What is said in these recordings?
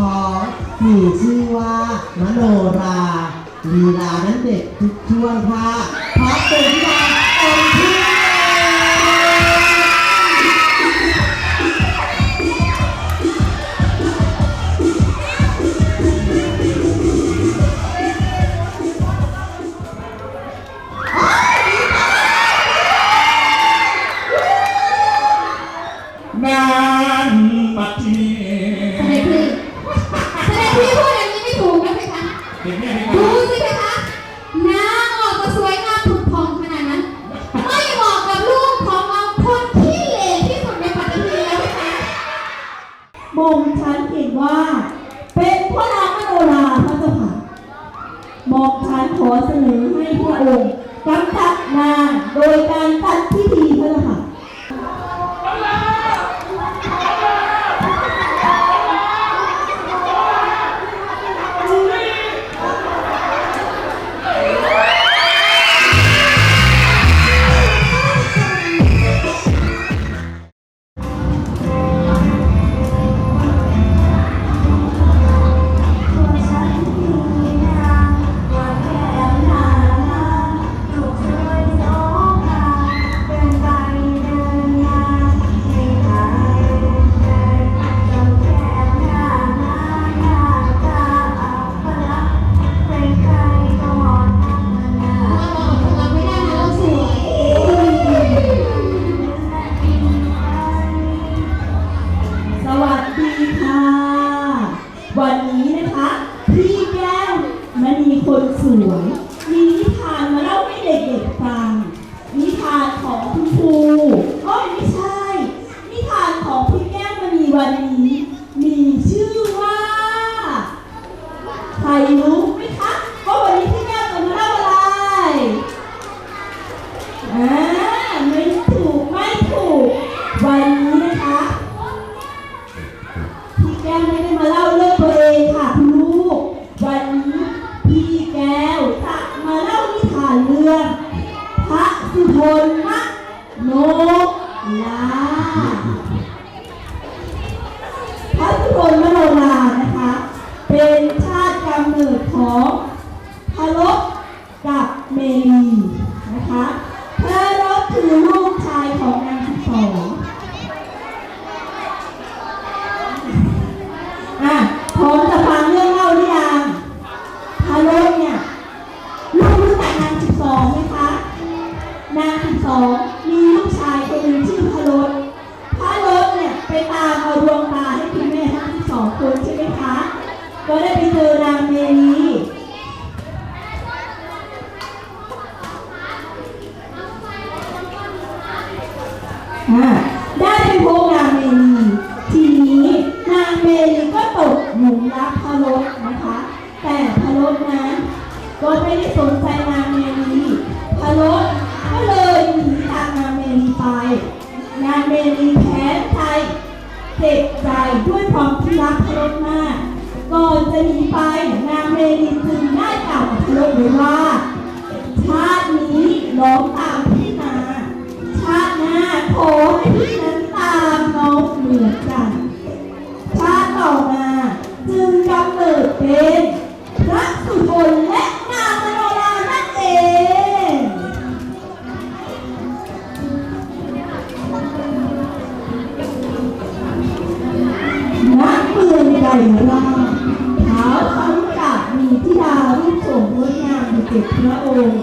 ของมีชื่อว่ามโนราลีลานั้นเด็กทุกช่วงค่ะพร้อมเป็นที่มาเต็มที่ หมอกฉันขอเสนอให้พระองค์กำจัดนางโดยการตัดพิธีพระเรักพะโลกนะคะ แต่พะโลกนั้นก็ไม่ได้สนใจนางเมลีพะโลกก็เลยหนีตามนางเมลีไป นางเมลีแพ้ใจเจ็บใจด้วยความที่รักพะโลกมาก ก่อนจะหนีไปนางเมลีจึงได้กล่าวกับพะโลกไว้ว่า ชาตินี้น้องตามพี่มาชาติหน้าขอให้พี่นั้นตามน้องเหมือนกัน ชาติต่อมา จึงกำเนิดเป็นพระสุทนและนางมโนรานั่นเองณเมืองไกรราชเท้าสังกัดมีธิดารูปโฉมงดงามเจ็ดพระองค์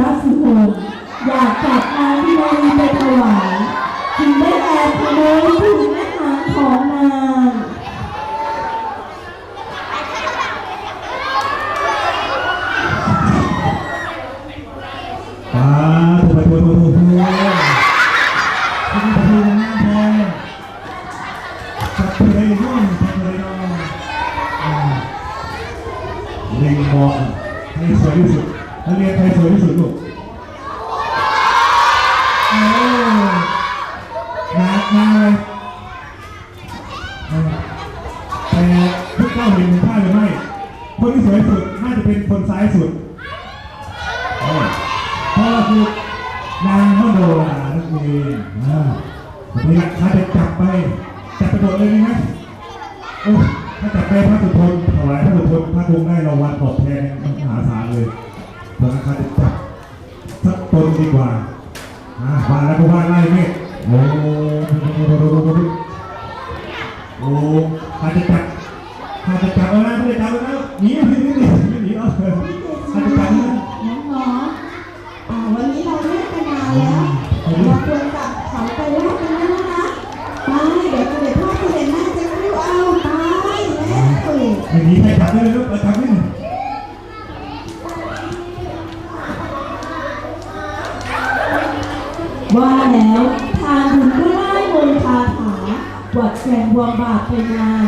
ระสุโธอยากจับนางกินารีไปถวายจึงได้แอบขโมยถุงอาหารของนาง ป้าถูกไปถูกถูกถูกถูกถูกถูกนะแม่จับเลยน้องจับเลยน้องอ่าเล็งมองให้สวยที่สุดนักเรียนใครสวยที่สุดลูกโอ้มามาเลยเอาแต่ทุกเก้าเห็นท่าหรือไม่ คนที่สวยสุดน่าจะเป็นคนซ้ายสุด พ่อคือนางมโนรานั่น เองอ่าวันนี้ถ้าจะจับไป จับไปหมดเลยไหมนะโอ้ถ้าจับไปพระสุทนถวายพระสุทนพระคงได้รางวัลตอบแทนมหาศาลเลยเพราะงั้นข้าจะจับสักตนดีกว่าอ่าบ้าแล้วก็บ้านไล่เมฆโอ้โอ้ข้าจะจับข้าจะจับแล้วนะข้าจะจับแล้วนะหนีหนีหนีหนีหนีเอาข้าจะจับ อย่างนี้ใครจับได้เลยลูกเราจับได้หนึ่งว่าแล้วทานบุญก็ได้มนคาถาบวชแสงบวงบาปไปนาน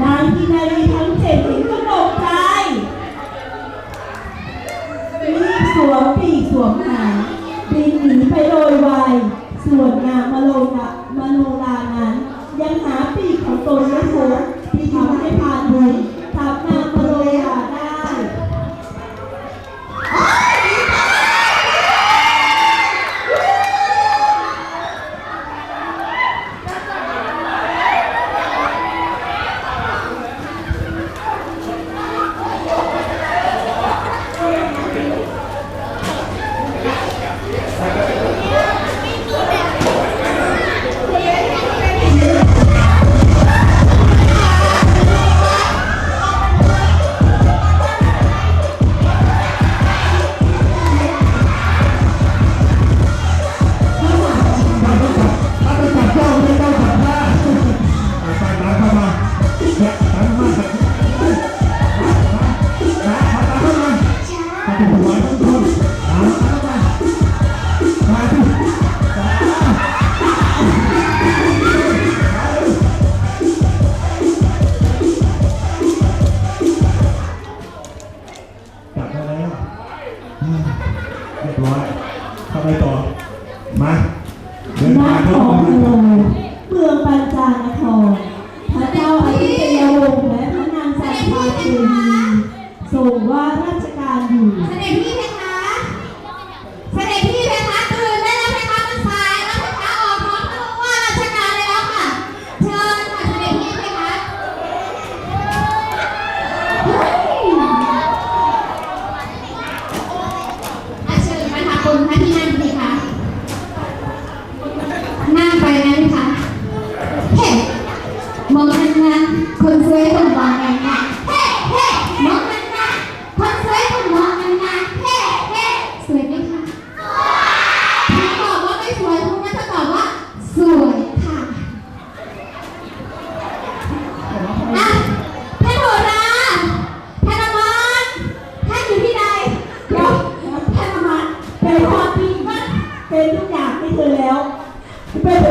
นางกินารีทั้งเจ็ดเห็นก็ตกใจรีบสวมปีกสวมหางบินหนีไปโดยไวส่วนนางมโนรามโนรานั้นยังหาปีกของตนไม่พบ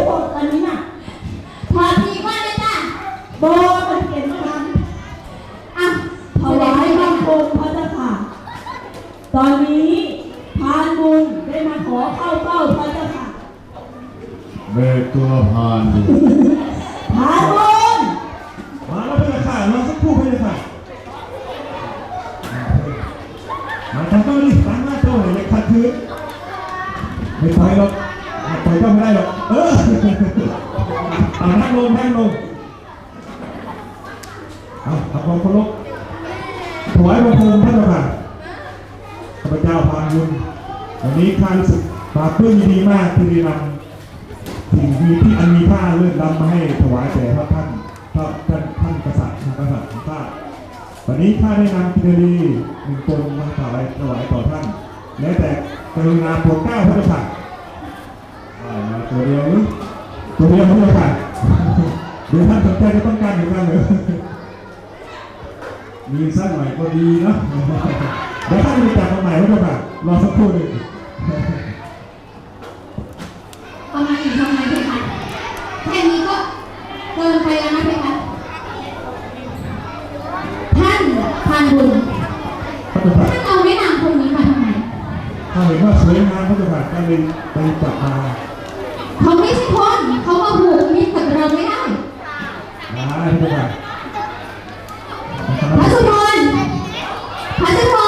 Lord. วันนี้ข้าได้นำพินรีหนึ่งตนมาถวายถวายต่อท่าน และแต่กรุณาโปรดเก้าพระประสาทตัวเดียวตัวเดียวพระประสาทเดี๋ยวท่านสนใจจะต้องการหรือเปล่าหรือมีสักหน่อยก็ดีนะเดี๋ยวท่านจะจับมาใหม่พระประสาทรอสักครู่หนึ่ง งิไปจับมาเขาไม่ใช่คนเขามาผูกมิตรกับเราไม่ได้ อ่าพี่เจ้าค่ะ พระสุพลพระ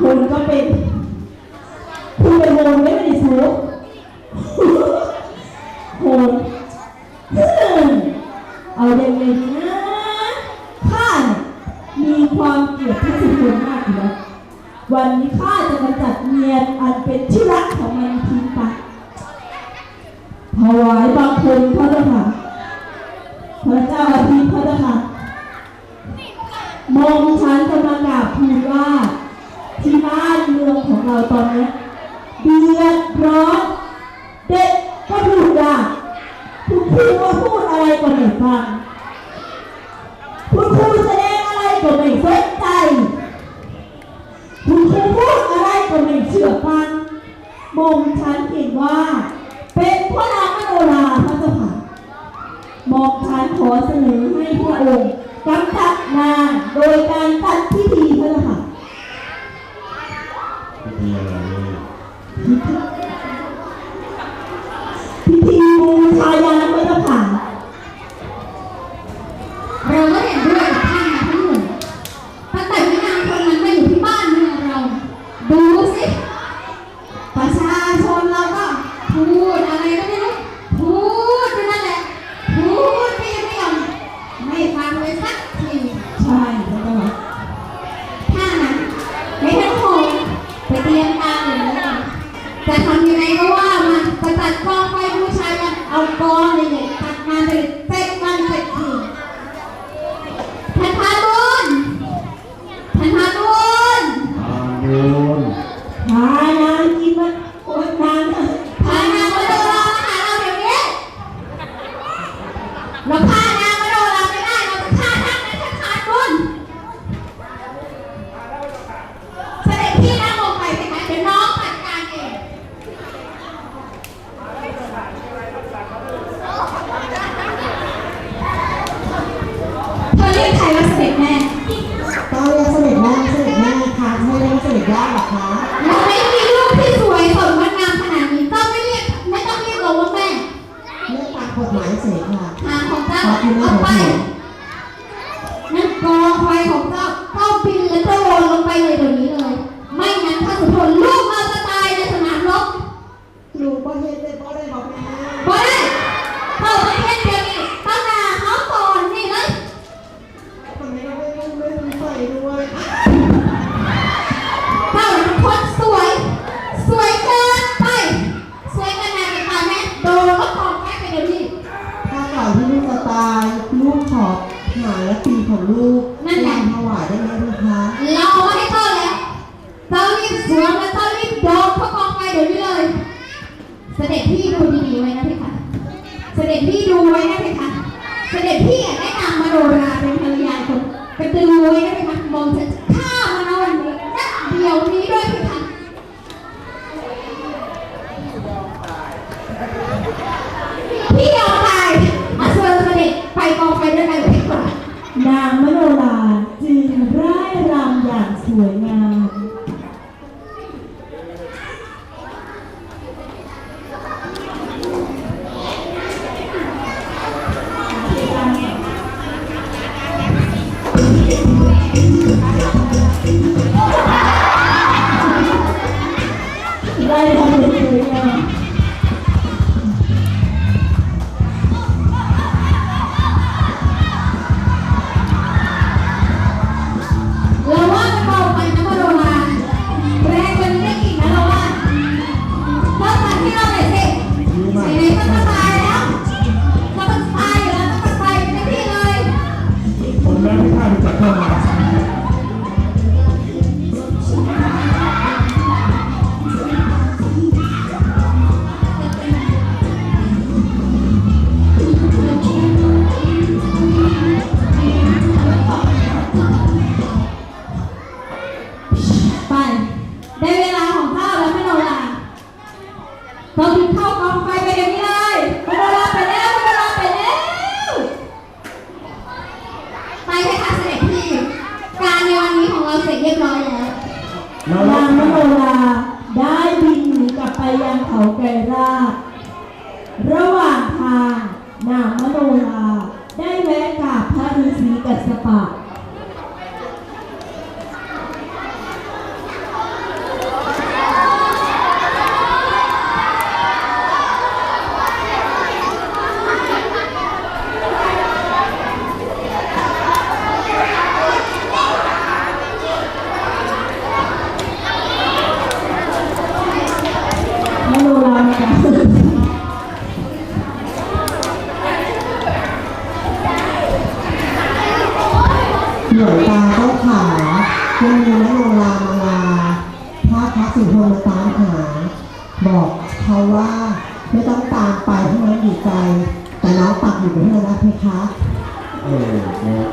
คุณก็เป็นคุณเป็นโมไม่ได้สูง บ่งชันเห็นว่า เป็นพระนางมโนราพระเจ้าค่ะมอกฉันขอเสนอให้พระองค์กำจัดนางโดยการตัดพิธี pobre นางมโนราได้แวะกราบพระฤาษีกัสสปะ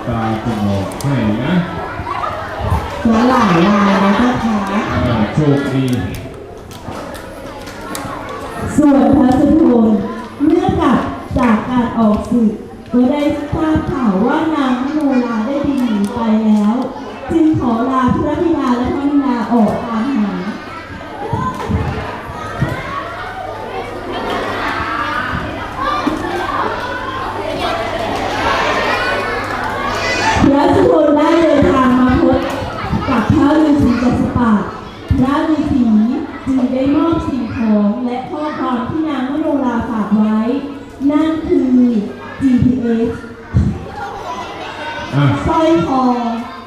ตาจะบอกให้นะและหลายลายนะเจ้าคะเออโชคดีส่วนพระสุทนเมื่อกลับจากการออกศึกก็ได้ทราบข่าวว่านางมโนราได้บินหนีไปแล้ว จึงขอลาพระบิดาและพระมิดาออกตามหา พระสุทนได้เดินทางมาพบกับพระฤาษีกัสสปะพระฤาษีจึงได้มอบสิ่งของและข้อความที่นางมโนราฝากไว้ นั่นคือ GPS อะ ส ร้อยคอ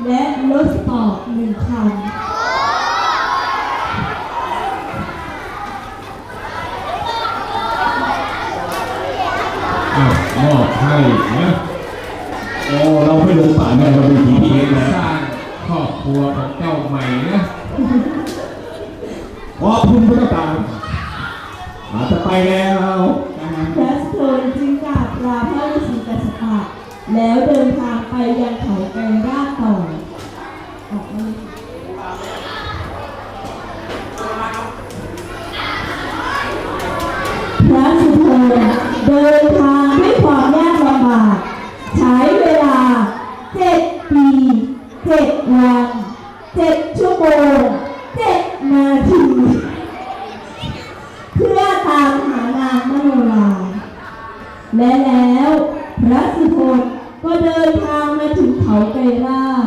และรถสปอร์ตหนึ่งคัน เพื่อตามหานางมโนราและแล้วพระสุทนก็เดินทางมาถึงเขาไกรราช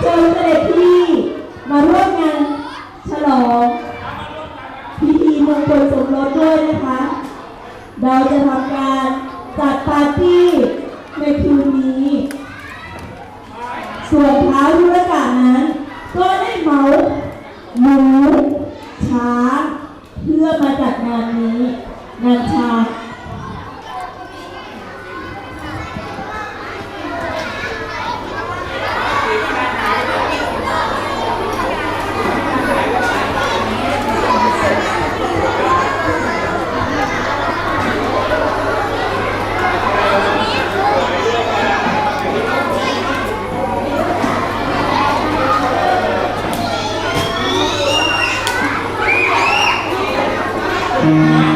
เชิญเสด็จพี่มาร่วมงานฉลองพิธีมงคลสมรสด้วยนะคะ เราจะทำการจัดปาร์ตี้ในคืนนี้ ส่วนเท้าวธุรกะนั้น ก็ได้เมาหมูช้างเพื่อมาจัดงานนี้งานช้ Amen.